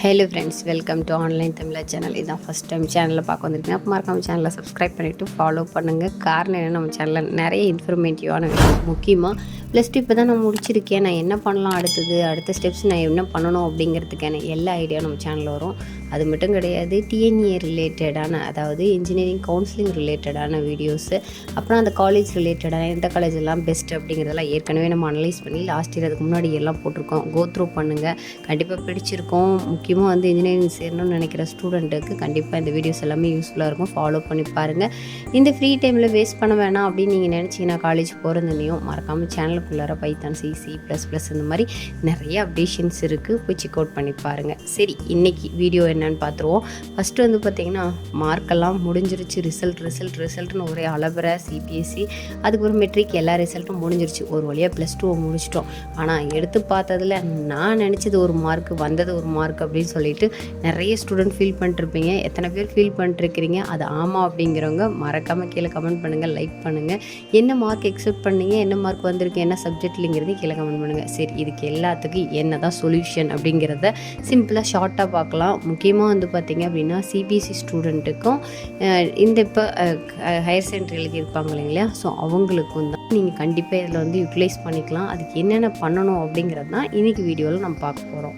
Hello friends welcome to online Tamila channel இதுதான் first time சேனலில் பார்க்க வந்திருக்கீங்க அப்போ மறக்காமல் சேனலை சப்ஸ்கிரைப் பண்ணிவிட்டு ஃபாலோ பண்ணுங்கள் காரணம் என்ன நம்ம சேனலில் நிறைய இன்ஃபர்மேட்டிவான விஷயம் முக்கியமாக ப்ளஸ் டூ இப்போ தான் நான் முடிச்சிருக்கேன். நான் என்ன பண்ணலாம் அடுத்தது? அடுத்த ஸ்டெப்ஸ் நான் என்ன பண்ணணும் அப்படிங்கிறதுக்கான எல்லா ஐடியாவும் நம்ம சேனலில் வரும். அது மட்டும் கிடையாது டிஎன்ஏ ரிலேட்டடான அதாவது இன்ஜினியரிங் கவுன்சிலிங் ரிலேட்டடான வீடியோஸு அப்புறம் அந்த காலேஜ் ரிலேட்டடான எந்த காலேஜ் எல்லாம் பெஸ்ட் அப்படிங்கிறதெல்லாம் ஏற்கனவே நம்ம அனலைஸ் பண்ணி லாஸ்ட் இயர் அதுக்கு முன்னாடி எல்லாம் போட்டிருக்கோம். கோ த்ரூ பண்ணுங்கள் கண்டிப்பாக பிடிச்சிருக்கோம். முக்கியமாக வந்து இன்ஜினியரிங் சேரணும்னு நினைக்கிற ஸ்டூடெண்ட்டுக்கு கண்டிப்பாக இந்த வீடியோஸ் எல்லாமே யூஸ்ஃபுல்லாக இருக்கும். ஃபாலோ பண்ணி பாருங்கள் இந்த ஃப்ரீ டைமில் வேஸ்ட் பண்ண வேணாம் அப்படின்னு நீங்கள் நினச்சிங்கன்னா காலேஜ் போகிறதுலையும் மறக்காமல் சேனலுக்குள்ளார Python C C plus plus இந்த மாதிரி நிறைய அப்டேஷன்ஸ் இருக்குது போய் செக் அவுட் பண்ணி பாருங்கள் சரி இன்றைக்கி வீடியோ என்னன்னு பார்த்துருவோம். ஃபஸ்ட்டு வந்து பார்த்திங்கன்னா மார்க்கெல்லாம் முடிஞ்சிருச்சு. ரிசல்ட் ரிசல்ட் ரிசல்ட்னு ஒரே அலபர சிபிஎஸ்சி அதுக்கப்புறம் மெட்ரிக் எல்லா ரிசல்ட்டும் முடிஞ்சிருச்சு. ஒரு வழியாக ப்ளஸ் டூவை முடிச்சிட்டோம். ஆனால் எடுத்து பார்த்ததில் நான் நினச்சது ஒரு மார்க் வந்தது ஒரு மார்க் அப்படின்னு சொல்லிட்டு நிறைய ஸ்டூடெண்ட் ஃபீல் பண்ணிருப்பீங்க எத்தனை பேர் ஃபீல் பண்ணிருக்கிறீங்க அது ஆமாம் அப்படிங்கிறவங்க மறக்காமல் கீழே கமெண்ட் பண்ணுங்கள் லைக் பண்ணுங்கள் என்ன மார்க் எக்ஸெப்ட் பண்ணீங்க? என்ன மார்க் வந்திருக்கு? என்ன சப்ஜெக்ட்லிங்கிறது கீழே கமெண்ட் பண்ணுங்கள் சரி இதுக்கு எல்லாத்துக்கும் என்ன தான் சொல்யூஷன் அப்படிங்கிறத சிம்பிளாக ஷார்ட்டாக பார்க்கலாம். முக்கியமாக வந்து பார்த்திங்க அப்படின்னா சிபிஎஸ்சி ஸ்டூடெண்ட்டுக்கும் இந்த இப்போ ஹையர் செகண்டரி எழுதியிருப்பாங்க இல்லைங்களா? ஸோ அவங்களுக்கும் தான் நீங்கள் கண்டிப்பாக இதில் வந்து யூட்டிலைஸ் பண்ணிக்கலாம். அதுக்கு என்னென்ன பண்ணணும் அப்படிங்கிறது தான் இன்றைக்கி வீடியோவில் நம்ம பார்க்க போகிறோம்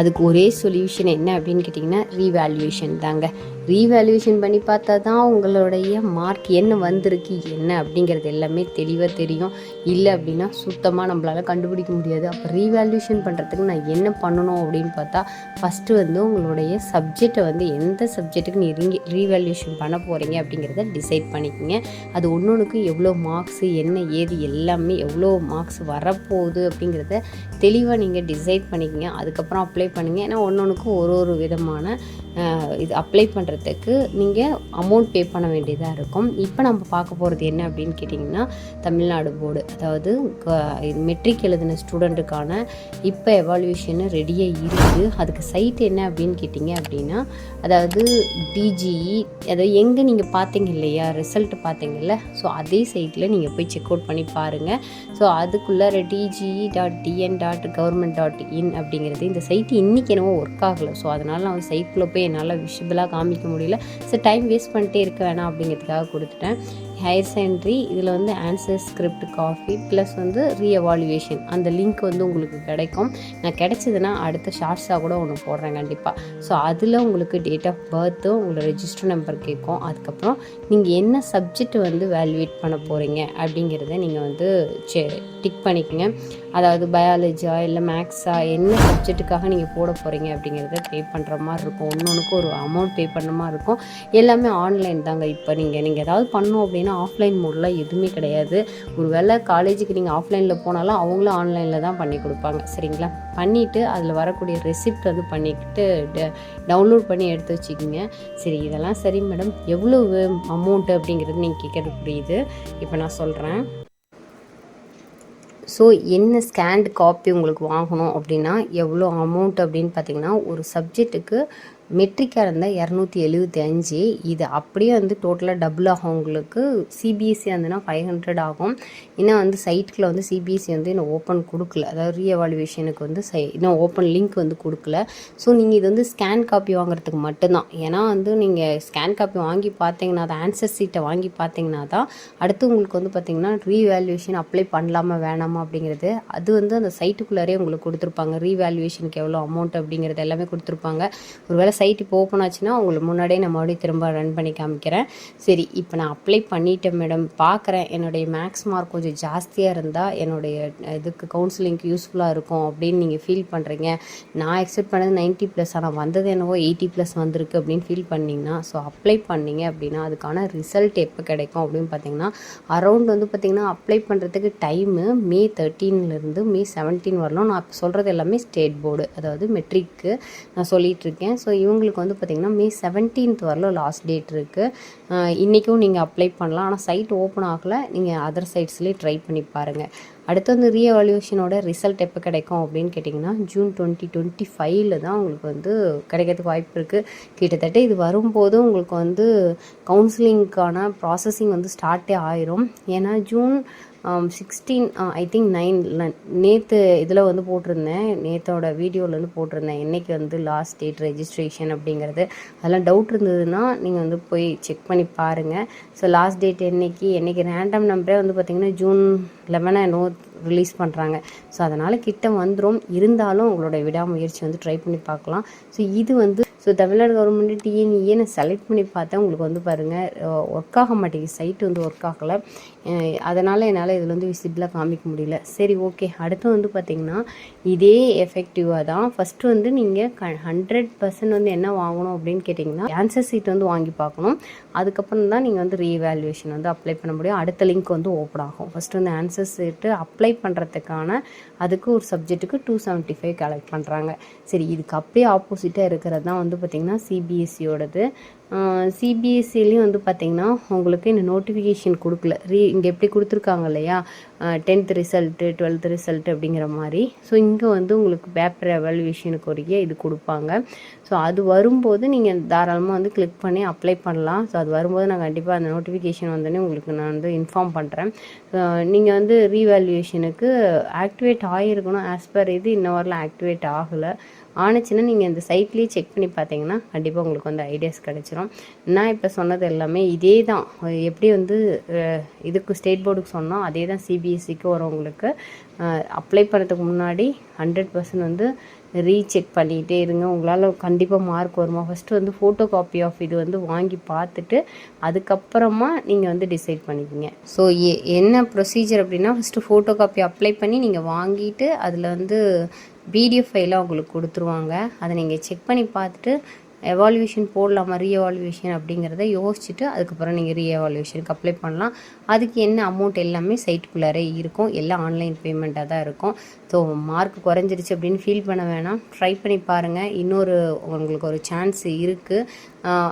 அதுக்கு ஒரே சொல்யூஷன் என்ன அப்படின்னு கேட்டிங்கன்னா ரீவேல்யூஷன் தாங்க. ரீவேல்யூஷன் பண்ணி பார்த்தா தான் உங்களுடைய மார்க் என்ன வந்திருக்கு என்ன அப்படிங்கிறது எல்லாமே தெளிவாக தெரியும். இல்லை அப்படின்னா சுத்தமாக நம்மளால் கண்டுபிடிக்க முடியாது. அப்போ ரீவேல்யூஷன் பண்ணுறதுக்கு நான் என்ன பண்ணணும் அப்படின்னு பார்த்தா ஃபஸ்ட்டு வந்து உங்களுடைய சப்ஜெக்டை வந்து எந்த சப்ஜெக்ட்டுக்கு நீ ரீவேல்யூஷன் பண்ண போகிறீங்க அப்படிங்கிறத டிசைட் பண்ணிக்கோங்க. அது ஒன்று ஒன்றுக்கு எவ்வளோ மார்க்ஸு என்ன ஏது எல்லாமே எவ்வளோ மார்க்ஸ் வரப்போகுது அப்படிங்கிறத தெளிவாக நீங்கள் டிசைட் பண்ணிக்கோங்க. அதுக்கப்புறம் அப்ளை பண்ணுங்கள் ஏன்னா ஒன்று ஒன்றுக்கும் ஒரு ஒரு விதமான இது அப்ளை பண்ணுறதுக்கு நீங்கள் அமௌண்ட் பே பண்ண வேண்டியதாக இருக்கும். இப்போ நம்ம பார்க்க போகிறது என்ன அப்படின்னு கேட்டிங்கன்னா தமிழ்நாடு போர்டு அதாவது மெட்ரிக் எழுதின ஸ்டூடெண்ட்டுக்கான இப்போ எவால்யூஷனு ரெடியாக இருக்குது அதுக்கு சைட் என்ன அப்படின்னு கேட்டிங்க அப்படின்னா அதாவது டிஜிஇ அதாவது எங்கே நீங்கள் பார்த்தீங்க இல்லையா? ரிசல்ட் பார்த்தீங்கல்ல ஸோ அதே சைட்டில் நீங்கள் போய் செக் அவுட் பண்ணி பாருங்கள் ஸோ அதுக்குள்ளார DGE dot TN dot government dot in அப்படிங்கிறது இந்த சைட்டு இன்றைக்கி என்னவோ ஒர்க் ஆகலை. ஸோ அதனால் நான் சைட்டில் போய் என்னால் விஷுவலாக காமிக்க முடியல. ஸோ டைம் வேஸ்ட் பண்ணிட்டே இருக்க வேணாம் அப்படிங்கிறதுக்காக கொடுத்துட்டேன். ஹையர் செகண்டரி இதில் வந்து ஆன்சர் ஸ்கிரிப்ட் காஃபி ப்ளஸ் வந்து ரீஎவாலுவேஷன் அந்த லிங்க் வந்து உங்களுக்கு கிடைக்கும். நான் கிடைச்சதுன்னா அடுத்த ஷார்ட்ஸாக கூட ஒன்று போடுறேன் கண்டிப்பாக ஸோ அதில் உங்களுக்கு டேட் ஆஃப் பர்த்து உங்களோட ரெஜிஸ்டர் நம்பர் கேட்கும். அதுக்கப்புறம் நீங்கள் என்ன சப்ஜெக்ட் வந்து வேல்யூவேட் பண்ண போகிறீங்க அப்படிங்கிறத நீங்கள் வந்து செ டிக் பண்ணிக்கோங்க. அதாவது பயாலஜியா இல்லை மேக்ஸா என்ன சப்ஜெக்ட்டுக்காக நீங்கள் போட போகிறீங்க அப்படிங்கிறத பே பண்ணுற மாதிரி இருக்கும். ஒன்று ஒன்றுக்கு ஒரு அமௌண்ட் பே பண்ணுற மாதிரி இருக்கும். எல்லாமே ஆன்லைன் தாங்க. இப்போ நீங்கள் நீங்கள் ஏதாவது பண்ணோம் அப்படின்னா ஆஃப்லைன் மோடில் எதுவுமே கிடையாது. ஒரு வேளை காலேஜுக்கு நீங்கள் ஆஃப்லைனில் போனாலும் அவங்களும் ஆன்லைனில் தான் பண்ணி கொடுப்பாங்க. சரிங்களா? பண்ணிவிட்டு அதில் வரக்கூடிய ரெசிப்ட் வந்து பண்ணிக்கிட்டு டவுன்லோட் பண்ணி எடுத்து வச்சுக்கிங்க. சரி இதெல்லாம் சரி மேடம் எவ்வளோ அமௌண்ட்டு அப்படிங்கிறது நீங்கள் கேட்கறது புரியுது. இப்போ நான் சொல்கிறேன் ஸோ என்ன ஸ்கேன்டு காப்பி உங்களுக்கு வாங்கணும் அப்படின்னா எவ்வளோ அமௌண்ட் அப்படின்னு பார்த்தீங்கன்னா ஒரு சப்ஜெக்ட்டுக்கு மெட்ரிக்காக இருந்தால் இரநூத்தி எழுபத்தி அஞ்சு. இது அப்படியே வந்து டோட்டலாக டபுள் ஆகும் உங்களுக்கு சிபிஎஸ்சி வந்துன்னா ஃபைவ் ஹண்ட்ரட் ஆகும். ஏன்னா வந்து சைட்டில் வந்து சிபிஎஸ்சி வந்து இன்னும் ஓப்பன் கொடுக்கல. அதாவது ரீஎவாலுவேஷனுக்கு வந்து சை இன்னும் ஓப்பன் லிங்க் வந்து கொடுக்கல. ஸோ நீங்கள் இது வந்து ஸ்கேன் காப்பி வாங்குறதுக்கு மட்டும்தான். ஏன்னா வந்து நீங்கள் ஸ்கேன் காப்பி வாங்கி பார்த்தீங்கன்னா தான் ஆன்சர் சீட்டை வாங்கி பார்த்தீங்கன்னா தான் அடுத்து உங்களுக்கு வந்து பார்த்தீங்கன்னா ரீவேல்யூவேஷன் அப்ளை பண்ணலாமா வேணாமா அப்படிங்கிறது. அது வந்து அந்த சைட்டுக்குள்ளாரே உங்களுக்கு கொடுத்துருப்பாங்க. ரீவேல்யூவேஷனுக்கு எவ்வளோ அமௌண்ட் அப்படிங்கிறது எல்லாமே கொடுத்துருப்பாங்க. ஒருவேளை சைட் இப்போ ஓப்பன் ஆச்சுன்னா உங்களுக்கு முன்னாடியே நான் மறுபடியும் திரும்ப ரன் பண்ணி காமிக்கிறேன். சரி இப்போ நான் அப்ளை பண்ணிட்டேன் மேடம் பார்க்குறேன் என்னுடைய மேக்ஸ் மார்க் கொஞ்சம் ஜாஸ்தியாக இருந்தால் என்னுடைய இதுக்கு கவுன்சிலிங்க்கு யூஸ்ஃபுல்லாக இருக்கும் அப்படின்னு நீங்கள் ஃபீல் பண்ணுறீங்க நான் எக்ஸ்பெக்ட் பண்ணது நைன்ட்டி ப்ளஸ் ஆனால் வந்தது என்னவோ எயிட்டி ப்ளஸ் வந்திருக்கு அப்படின்னு ஃபீல் பண்ணிங்கன்னா ஸோ அப்ளை பண்ணிங்க அப்படின்னா அதுக்கான ரிசல்ட் எப்போ கிடைக்கும் அப்படின்னு பார்த்தீங்கன்னா அரௌண்ட் வந்து பார்த்திங்கன்னா அப்ளை பண்ணுறதுக்கு டைமு மே தேர்ட்டீன்லேருந்து மே செவன்டீன் வரலாம். நான் இப்போ சொல்கிறது எல்லாமே ஸ்டேட் போர்டு அதாவது மெட்ரிக்கு நான் சொல்லிகிட்டு இருக்கேன். ஸோ இவங்களுக்கு வந்து பார்த்திங்கன்னா மே செவன்டீன்த் வரலும் லாஸ்ட் டேட் இருக்குது இன்றைக்கும் நீங்கள் அப்ளை பண்ணலாம். ஆனால் சைட் ஓப்பன் ஆகலை. நீங்கள் அதர் சைட்ஸ்லேயே ட்ரை பண்ணி பாருங்கள் அடுத்து வந்து ரீஎவல்யூஷனோட ரிசல்ட் எப்போ கிடைக்கும் அப்படின்னு கேட்டிங்கன்னா ஜூன் டுவெண்ட்டி டுவெண்ட்டி ஃபைவ்ல தான் உங்களுக்கு வந்து கிடைக்கிறதுக்கு வாய்ப்பு இருக்குது கிட்டத்தட்ட இது வரும்போது உங்களுக்கு வந்து கவுன்சிலிங்க்கான ப்ராசஸிங் வந்து ஸ்டார்ட்டே ஆயிரும். ஏன்னா June sixteen I think nine நேற்று இதில் வந்து போட்டிருந்தேன். நேற்றோட வீடியோவில் வந்து போட்டிருந்தேன். என்றைக்கு வந்து லாஸ்ட் டேட் ரெஜிஸ்ட்ரேஷன் அப்படிங்கிறது. அதெல்லாம் டவுட் இருந்ததுன்னா நீங்கள் வந்து போய் செக் பண்ணி பாருங்கள் ஸோ லாஸ்ட் டேட் என்னைக்கு? என்னைக்கு ரேண்டம் நம்பரே வந்து பார்த்திங்கன்னா ஜூன் லெவனை நோ ரிலீஸ் பண்ணுறாங்க ஸோ அதனால் கிட்ட வந்துடும் இருந்தாலும் உங்களோட விடாமுயற்சி வந்து ட்ரை பண்ணி பார்க்கலாம். ஸோ இது வந்து ஸோ தமிழ்நாடு கவர்மெண்ட் டிஎன்இஏ நான் செலக்ட் பண்ணி பார்த்தேன். உங்களுக்கு வந்து பாருங்கள் ஒர்க் ஆக மாட்டேங்குது. சைட் வந்து ஒர்க் ஆகலை. அதனால் என்னால் இதில் வந்து விசிபிளாக காமிக்க முடியல. சரி ஓகே அடுத்து வந்து பார்த்திங்கன்னா இதே எஃபெக்டிவாக தான். ஃபஸ்ட்டு வந்து நீங்கள் க ஹண்ட்ரட் பர்சன்ட் வந்து என்ன வாங்கணும் அப்படின்னு கேட்டிங்கன்னா ஆன்சர் சீட் வந்து வாங்கி பார்க்கணும். அதுக்கப்புறம் தான் நீங்கள் வந்து ரீவேல்யூஷன் வந்து அப்ளை பண்ண முடியும். அடுத்த லிங்க் வந்து ஓப்பன் ஆகும். ஃபஸ்ட்டு வந்து ஆன்சர் சீட்டு அப்ளை பண்ணுறதுக்கான அதுக்கு ஒரு சப்ஜெக்ட்டுக்கு டூ செவன்ட்டி ஃபைவ் கலெக்ட் பண்ணுறாங்க சரி இதுக்கு அப்படியே ஆப்போசிட்டாக இருக்கிறது தான் வந்து வந்து பார்த்திங்கன்னா சிபிஎஸ்சியோடது சிபிஎஸ்சிலையும் வந்து பார்த்திங்கன்னா உங்களுக்கு இந்த நோட்டிஃபிகேஷன் கொடுக்கல. ரீ இங்கே எப்படி கொடுத்துருக்காங்க இல்லையா? டென்த் ரிசல்ட்டு டுவெல்த் ரிசல்ட் அப்படிங்கிற மாதிரி. ஸோ இங்கே வந்து உங்களுக்கு பேப்பர் எவாலுவேஷனுக்கு உரிய இது கொடுப்பாங்க. ஸோ அது வரும்போது நீங்கள் தாராளமாக வந்து கிளிக் பண்ணி அப்ளை பண்ணலாம். ஸோ அது வரும்போது நான் கண்டிப்பாக அந்த நோட்டிஃபிகேஷன் வந்தோடனே உங்களுக்கு நான் வந்து இன்ஃபார்ம் பண்ணுறேன் நீங்கள் வந்து ரீவேல்யூவேஷனுக்கு ஆக்டிவேட் ஆகிருக்கணும் ஆஸ் பர் இது இன்ன வரலாம் ஆக்டிவேட் ஆகலை. ஆணுச்சுன்னா நீங்கள் இந்த சைட்லேயே செக் பண்ணி பார்த்தீங்கன்னா கண்டிப்பாக உங்களுக்கு வந்து ஐடியாஸ் கிடச்சிரும். நான் இப்போ சொன்னது எல்லாமே இதே தான் எப்படி வந்து இதுக்கு ஸ்டேட் போர்டுக்கு சொன்னோம் அதே தான் சிபிஎஸ்சிக்கு வரவங்களுக்கு அப்ளை பண்ணுறதுக்கு முன்னாடி ஹண்ட்ரட் பர்சன்ட் வந்து ரீசெக் பண்ணிகிட்டே இருங்க. உங்களால் கண்டிப்பாக மார்க் வருமா? ஃபஸ்ட்டு வந்து ஃபோட்டோ காப்பி ஆஃப் இது வந்து வாங்கி பார்த்துட்டு அதுக்கப்புறமா நீங்கள் வந்து டிசைட் பண்ணிக்கிங்க. ஸோ என்ன ப்ரொசீஜர் அப்படின்னா ஃபஸ்ட்டு ஃபோட்டோ காப்பி அப்ளை பண்ணி நீங்கள் வாங்கிட்டு அதில் வந்து பிடிஎஃப் ஃபைலாக உங்களுக்கு கொடுத்துருவாங்க. அதை நீங்கள் செக் பண்ணி பார்த்துட்டு எவால்யூஷன் போடலாமா ரீஎவால்யூஷன் அப்படிங்கிறத யோசிச்சுட்டு அதுக்கப்புறம் நீங்கள் ரீஎவால்யூஷனுக்கு அப்ளை பண்ணலாம். அதுக்கு என்ன அமௌண்ட் எல்லாமே சைட்டுக்குள்ளாரே இருக்கும். எல்லாம் ஆன்லைன் பேமெண்ட்டாக தான் இருக்கும். ஸோ மார்க் குறைஞ்சிருச்சு அப்படின்னு ஃபீல் பண்ண வேணாம். ட்ரை பண்ணி பாருங்கள் இன்னொரு உங்களுக்கு ஒரு சான்ஸ் இருக்குது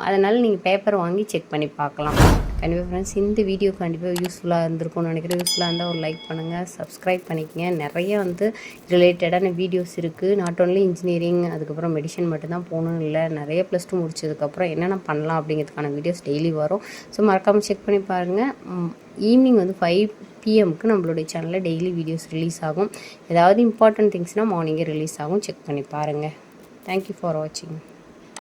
அதனால் நீங்கள் பேப்பர் வாங்கி செக் பண்ணி பார்க்கலாம். கண்டிப்பாக ஃப்ரெண்ட்ஸ் இந்த வீடியோ கண்டிப்பாக யூஸ்ஃபுல்லாக இருந்திருக்கும்னு நினைக்கிறேன். யூஸ்ஃபுல்லாக இருந்தால் ஒரு லைக் பண்ணுங்கள் சப்ஸ்கிரைப் பண்ணிக்கங்க. நிறைய வந்து ரிலேட்டடான வீடியோஸ் இருக்குது நாட் ஓன்லி இன்ஜினியரிங் அதுக்கப்புறம் மெடிசன் மட்டும்தான் போகணும் இல்லை. நிறைய ப்ளஸ் டூ முடிச்சதுக்கப்புறம் என்னென்ன பண்ணலாம் அப்படிங்கிறதுக்கான வீடியோஸ் டெய்லி வரும். ஸோ மறக்காமல் செக் பண்ணி பாருங்கள் ஈவினிங் வந்து ஃபைவ் பிஎம்க்கு நம்மளுடைய சேனலில் டெய்லி வீடியோஸ் ரிலீஸ் ஆகும். ஏதாவது இம்பார்ட்டன்ட் திங்ஸ்னால் மார்னிங்கே ரிலீஸ் ஆகும். செக் பண்ணி பாருங்கள் தேங்க்யூ ஃபார் வாட்சிங்